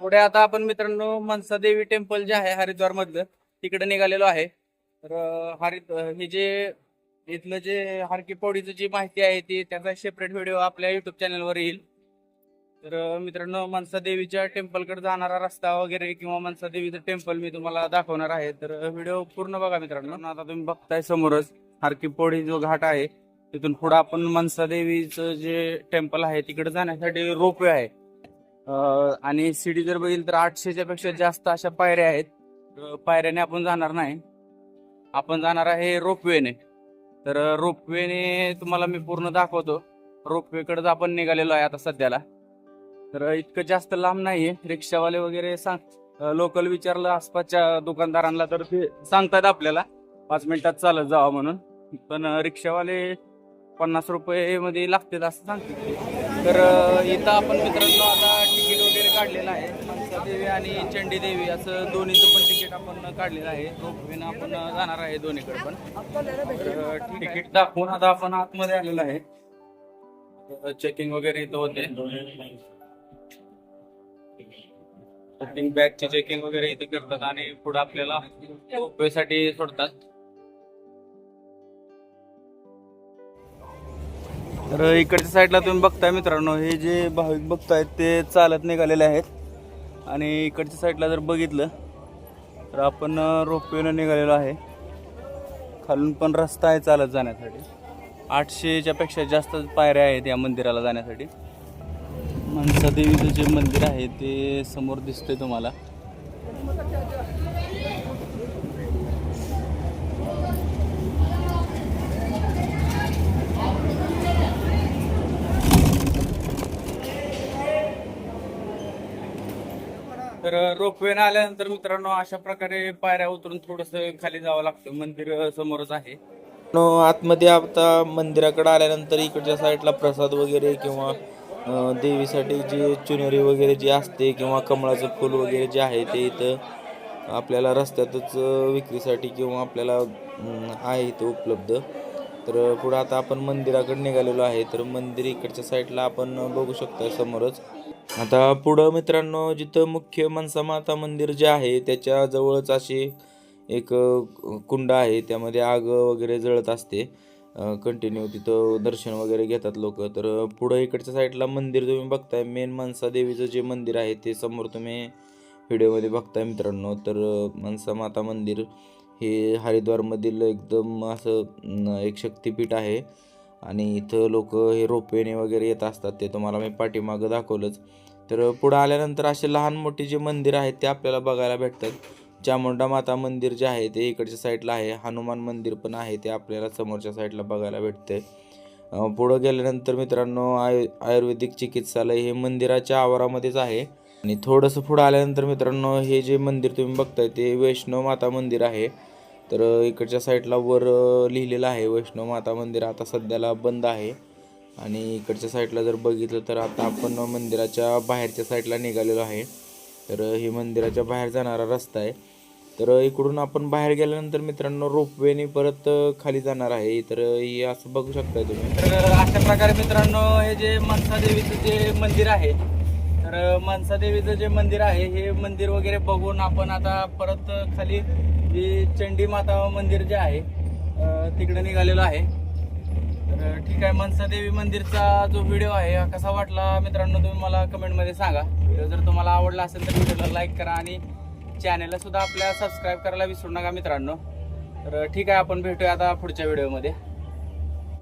पुढे आता आपण मित्रांनो मनसादेवी टेम्पल जे आहे हरिद्वार मधलं तिकडे निघालेलो आहे. तर अं, हे जे इथलं जे हरकी पौडीचं जी माहिती आहे ती त्याचा सेपरेट व्हिडिओ आपल्या युट्यूब चॅनलवर येईल. तर मित्रांनो मनसा देवीच्या टेम्पलकडे जाणारा रस्ता वगैरे किंवा मनसा देवीचं टेम्पल मी तुम्हाला दाखवणार आहे. तर व्हिडिओ पूर्ण बघा मित्रांनो. आता तुम्ही बघताय समोरच हरकी पौडी जो घाट आहे तिथून पुढे आपण मनसा देवीचं जे टेम्पल आहे तिकडे जाण्यासाठी रोपवे आहे. आणि सीडी जर बघितली तर आठशेच्या पेक्षा जास्त अशा पायऱ्या आहेत. पायऱ्याने आपण जाणार नाही. आपण जाणार आहे रोपवेने. तर रोपवेने तुम्हाला मी पूर्ण दाखवतो. रोपवेकडेच आपण निघालेलो आहे आता सध्याला. तर इतकं जास्त लांब नाहीये. रिक्षावाले वगैरे सांग लोकल विचारलं आसपासच्या दुकानदारांना तर ते सांगतात आपल्याला. पाच मिनिटात चालत जावा म्हणून. पण रिक्षावाले पन्नास रुपये मध्ये लागतील असं सांगते तर इथं आपण मित्रांनो आता काढलेलं आहे. मनसादेवी आणि चंडी देवी असं दोन्हीचं पण तिकीट आपण काढलेलं आहे. रोपवेनं आपण जाणार आहे दोन्हीकडे पण. तर तिकीट दाखवून आता आपण आतमध्ये आलेलं आहे. चेकिंग वगैरे इथं होते. चेकिंग बॅगची चेकिंग वगैरे इथे करतात आणि पुढे आपल्याला रोपवेसाठी सोडतात. तर इकडच्या साईडला तुम्ही बघताय मित्रांनो हे जे भाविक बघतायत ते चालत निघालेले आहेत. आणि इकडच्या साईडला जर बघितलं तर आपण रोपवेनं निघालेलो आहे. खालून पण रस्ता आहे चालत जाण्यासाठी. आठशेच्या पेक्षा जास्त पायऱ्या आहेत या मंदिराला जाण्यासाठी. मनसा देवीचं जे मंदिर आहे ते समोर दिसतंय तुम्हाला. तर रोपवेनं आल्यानंतर मित्रांनो अशा प्रकारे पायऱ्या उतरून थोडस खाली जावं लागतं. मंदिर समोरच आहे. आतमध्ये आता मंदिराकडे आल्यानंतर इकडच्या साईडला प्रसाद वगैरे किंवा देवीसाठी जे चुनरी वगैरे जे असते किंवा कमळाचं फूल वगैरे जे आहे ते इथं आपल्याला रस्त्यातच विक्रीसाठी किंवा आपल्याला आहे इथं उपलब्ध. तर पुढं आता आपण मंदिराकडे निघालेलो आहे. तर मंदिर इकडच्या साईडला आपण बघू शकतो समोरच. आता पुढं मित्रांनो जिथं मुख्य मनसा माता मंदिर जे आहे त्याच्या जवळच अशी एक कुंड आहे. त्यामध्ये आग वगैरे जळत असते. कंटिन्यू तिथं दर्शन वगैरे घेतात लोक. तर पुढं इकडच्या साईडला मंदिर तुम्ही बघताय. मेन मनसा देवीचं जे मंदिर आहे ते समोर तुम्ही व्हिडिओमध्ये बघताय मित्रांनो. तर मनसा माता मंदिर हे हरिद्वारमधील एकदम असं एक शक्तिपीठ आहे. आणि इथं लोक हे रोपवेने वगैरे येत असतात ते तुम्हाला मी पाठीमागं दाखवलंच. तर पुढं आल्यानंतर असे लहान मोठे जे मंदिर आहेत ते आपल्याला बघायला भेटतात. चामुंडा माता मंदिर जे आहे ते इकडच्या साईडला आहे. हनुमान मंदिर पण आहे ते आपल्याला समोरच्या साईडला बघायला भेटते पुढं गेल्यानंतर मित्रांनो आयु आयुर्वेदिक चिकित्सालय हे मंदिराच्या आवारामध्येच आहे. आणि थोडंसं पुढं आल्यानंतर मित्रांनो हे जे मंदिर तुम्ही बघताय ते वैष्णव माता मंदिर आहे. तर इकडच्या साईडला वर लिहिलेलं आहे वैष्णव माता मंदिर. आता सध्याला बंद आहे. आणि इकडच्या साईडला जर बघितलं तर आता आपण मंदिराच्या बाहेरच्या साईडला निघालेलो आहे. तर हे मंदिराच्या बाहेर जाणारा रस्ता आहे. तर इकडून आपण बाहेर गेल्यानंतर मित्रांनो रोपवेने परत खाली जाणार आहे. तर हे असं बघू शकताय तुम्ही. तर अशा प्रकारे मित्रांनो हे जे मनसा देवीचं जे मंदिर आहे तर मनसा देवीचं जे मंदिर आहे हे मंदिर वगैरे बघून आपण आता परत खाली जे चंडी माता मंदिर जे आहे तिकडे निघालेलो आहे. तर ठीक आहे मनसा देवी मंदिरचा जो व्हिडिओ आहे हा कसा वाटला मित्रांनो तुम्ही मला कमेंटमध्ये सांगा. व्हिडिओ जर तुम्हाला आवडला असेल तर व्हिडिओला लाईक करा आणि चॅनेलला सुद्धा आपल्या सबस्क्राईब करायला विसरू नका मित्रांनो. तर ठीक आहे आपण भेटूया आता पुढच्या व्हिडिओमध्ये